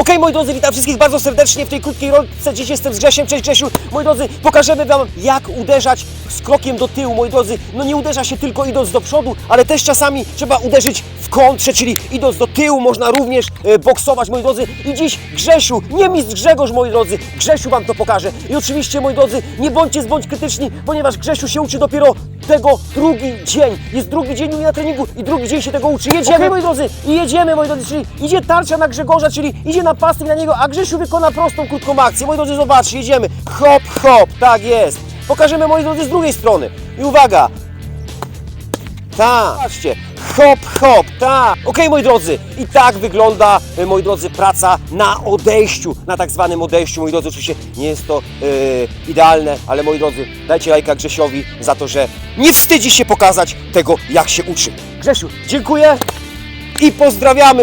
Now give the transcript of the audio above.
Okej, moi drodzy, witam wszystkich bardzo serdecznie w tej krótkiej rolce. Dziś jestem z Grzesiem. Cześć Grzesiu. Moi drodzy, pokażemy Wam, jak uderzać z krokiem do tyłu. Moi drodzy, no nie uderza się tylko idąc do przodu, ale też czasami trzeba uderzyć w kontrze, czyli idąc do tyłu można również e, boksować, moi drodzy. I dziś Grzesiu, nie mistrz Grzegorz, moi drodzy, Grzesiu Wam to pokaże. I oczywiście, moi drodzy, nie bądźcie zbądź krytyczni, ponieważ Grzesiu się uczy dopiero tego drugi dzień. Jest drugi dzień u mnie na treningu i drugi dzień się tego uczy. Jedziemy, moi drodzy, i jedziemy, moi drodzy, czyli idzie tarcza na Grzegorza, czyli idzie na pasy na niego, a Grzesiu wykona prostą, krótką akcję. Moi drodzy, zobaczcie, jedziemy. Hop, hop, tak jest. Pokażemy, moi drodzy, z drugiej strony. I uwaga, tak, patrzcie, hop, hop, tak. Okej, moi drodzy, i tak wygląda, e, moi drodzy, praca na odejściu, na tak zwanym odejściu. Moi drodzy, oczywiście nie jest to e, idealne, ale moi drodzy, dajcie lajka Grzesiowi za to, że nie wstydzi się pokazać tego, jak się uczy. Grzesiu, dziękuję i pozdrawiamy.